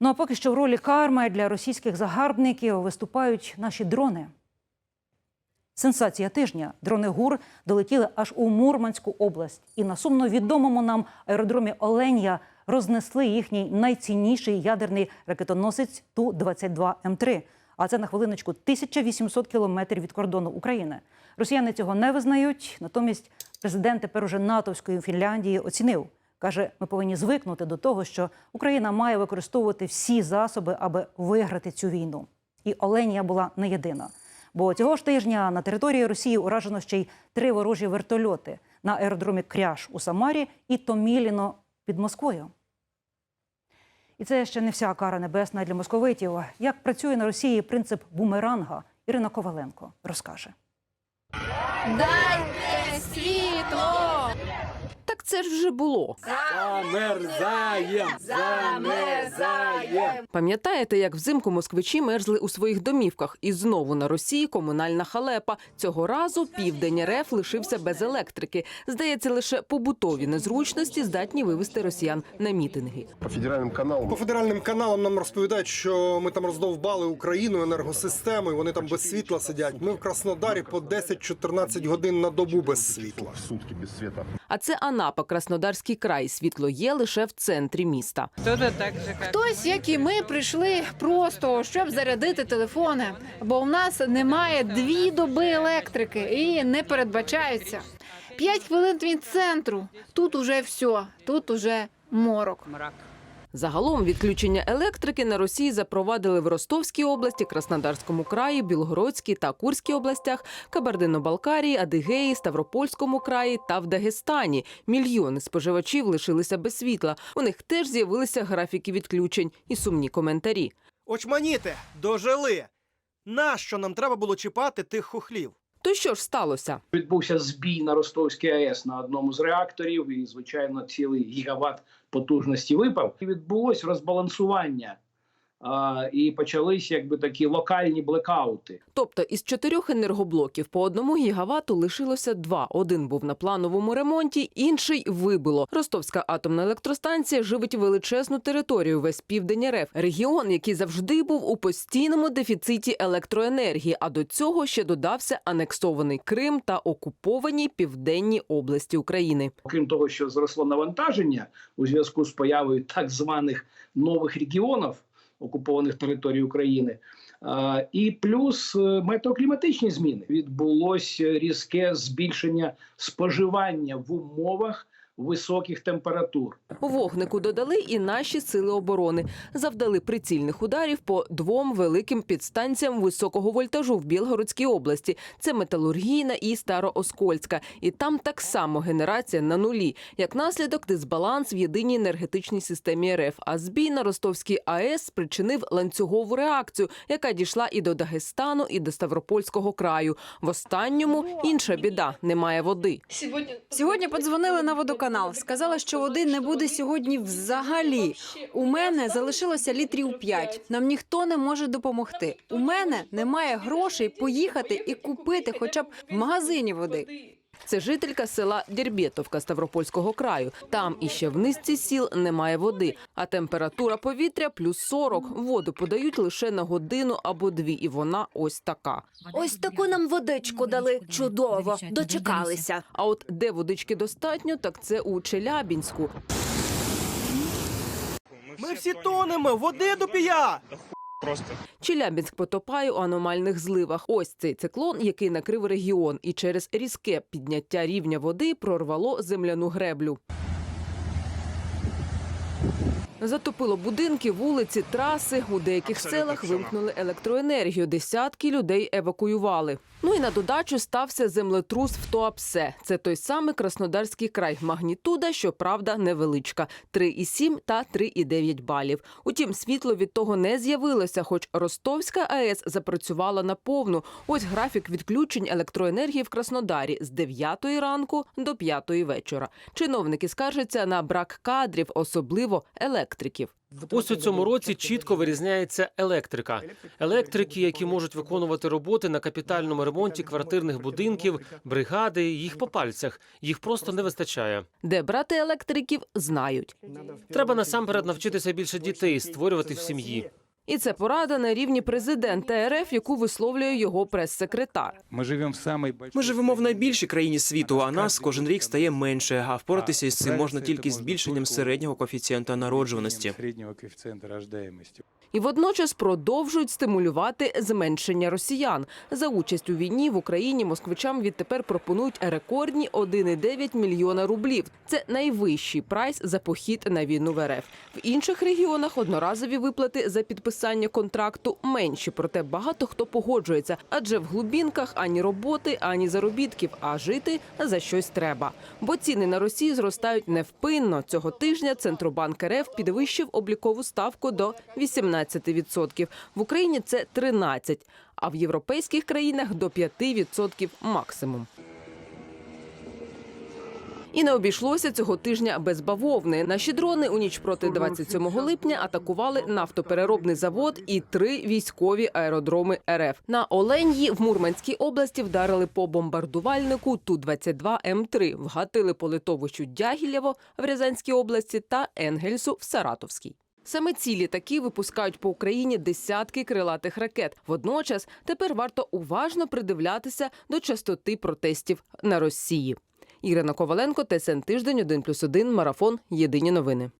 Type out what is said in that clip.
Ну а поки що в ролі карми для російських загарбників виступають наші дрони. Сенсація тижня. Дрони ГУР долетіли аж у Мурманську область, і на сумно відомому нам аеродромі Оленя рознесли їхній найцінніший ядерний ракетоносець Ту-22 М3. А це на хвилиночку 1800 кілометрів від кордону України. Росіяни цього не визнають. Натомість президент тепер уже натовської Фінляндії оцінив. Каже, ми повинні звикнути до того, що Україна має використовувати всі засоби, аби виграти цю війну. І Оленія була не єдина. Бо цього ж тижня на території Росії уражено ще й три ворожі вертольоти на аеродромі Кряж у Самарі і Томіліно під Москвою. І це ще не вся кара небесна для московитів. Як працює на Росії принцип бумеранга, Ірина Коваленко розкаже. Дайте світло! Це ж вже було. Замерзаєм! Замерзаєм! Пам'ятаєте, як взимку москвичі мерзли у своїх домівках? І знову на Росії комунальна халепа. Цього разу південь РФ лишився без електрики. Здається, лише побутові незручності здатні вивести росіян на мітинги. По федеральним каналам По федеральним каналам нам розповідають, що ми там роздовбали Україну, енергосистему, і вони там без світла сидять. Ми в Краснодарі по 10-14 годин на добу без світла. сутки без света. А це Анапа, Краснодарський край. Світло є лише в центрі міста. Хтось, як і ми, прийшли просто, щоб зарядити телефони, бо в нас немає дві доби електрики і не передбачаються. П'ять хвилин від центру. Тут уже все, тут уже морок. Загалом відключення електрики на Росії запровадили в Ростовській області, Краснодарському краї, Білгородській та Курській областях, Кабардино-Балкарії, Адигеї, Ставропольському краї та в Дагестані. Мільйони споживачів лишилися без світла. У них теж з'явилися графіки відключень і сумні коментарі. Очманіти, дожили. Нащо нам треба було чіпати тих хухлів? То що ж сталося? відбувся збій на Ростовській АЕС на одному з реакторів, і звичайно, цілий гігават потужності випав. І відбулось розбалансування. А, і почались якби такі локальні блекаути. Тобто із чотирьох енергоблоків по одному гігавату лишилося два. Один був на плановому ремонті, інший вибило. Ростовська атомна електростанція живить величезну територію весь південь РФ, регіон, який завжди був у постійному дефіциті електроенергії. А до цього ще додався анексований Крим та окуповані південні області України. Крім того, що зросло навантаження у зв'язку з появою так званих нових регіонів окупованих територій України. І плюс е, метеокліматичні зміни відбулося різке збільшення споживання в умовах високих температур. Вогнику додали і наші сили оборони. Завдали прицільних ударів по двом великим підстанціям високого вольтажу в Білгородській області. Це металургійна і Старооскольська. І там так само генерація на нулі. Як наслідок, дисбаланс в єдиній енергетичній системі РФ. А збій на Ростовській АЕС спричинив ланцюгову реакцію, яка дійшла і до Дагестану, і до Ставропольського краю. В останньому інша біда немає води. Сьогодні подзвонили на водоканал. Сказали, що води не буде сьогодні взагалі. У мене залишилося літрів 5. Нам ніхто не може допомогти. У мене немає грошей поїхати і купити хоча б в магазині води. Це жителька села Дірбєтовка Ставропольського краю. Там іще в низці сіл немає води, а температура повітря плюс 40. Воду подають лише на годину або дві, і вона ось така. Ось таку нам водичку дали. Чудово, дочекалися. А от де водички достатньо, так це у Челябінську. Ми всі тонемо, води до пія! Челябінськ потопає у аномальних зливах. Ось цей циклон, який накрив регіон, і через різке підняття рівня води прорвало земляну греблю. Затопило будинки, вулиці, траси. У деяких селах вимкнули електроенергію. Десятки людей евакуювали. Ну і на додачу стався землетрус в Туапсе. Це той самий Краснодарський край. Магнітуда, щоправда, невеличка 3,7 та 3,9 балів. Утім, світло від того не з'явилося, хоч Ростовська АЕС запрацювала наповну. Ось графік відключень електроенергії в Краснодарі з 9 ранку до 5 вечора. Чиновники скаржаться на брак кадрів, особливо електриків. Ось у цьому році чітко вирізняється електрика. Електрики, які можуть виконувати роботи на капітальному ремонті квартирних будинків, бригади, їх по пальцях. Їх просто не вистачає. Де брати електриків, знають. Треба насамперед навчитися більше дітей створювати в сім'ї. І це порада на рівні президента РФ, яку висловлює його прес-секретар. Ми живемо в самій Ми живемо в найбільшій країні світу, а нас кожен рік стає менше. А впоратися із цим можна тільки збільшенням середнього коефіцієнта народжуваності. І водночас продовжують стимулювати зменшення росіян. За участь у війні в Україні москвичам відтепер пропонують рекордні 1,9 мільйона рублів. Це найвищий прайс за похід на війну в РФ. В інших регіонах одноразові виплати за підписання контракту менші. Проте багато хто погоджується, адже в глубінках ані роботи, ані заробітків, а жити за щось треба. Бо ціни на Росії зростають невпинно. Цього тижня Центробанк РФ підвищив облікову ставку до 18%. В Україні це 13%, а в європейських країнах до 5% максимум. І не обійшлося цього тижня без бавовни. Наші дрони у ніч проти 27 липня атакували нафтопереробний завод і три військові аеродроми РФ. На Оленьї в Мурманській області вдарили по бомбардувальнику Ту-22 М3, вгатили по литовищу Дягілєво в Рязанській області та Енгельсу в Саратовській. Саме ці літаки випускають по Україні десятки крилатих ракет. Водночас тепер варто уважно придивлятися до частоти протестів на Росії. Ірина Коваленко, ТСН Тиждень, 1+,1, Марафон. Єдині новини.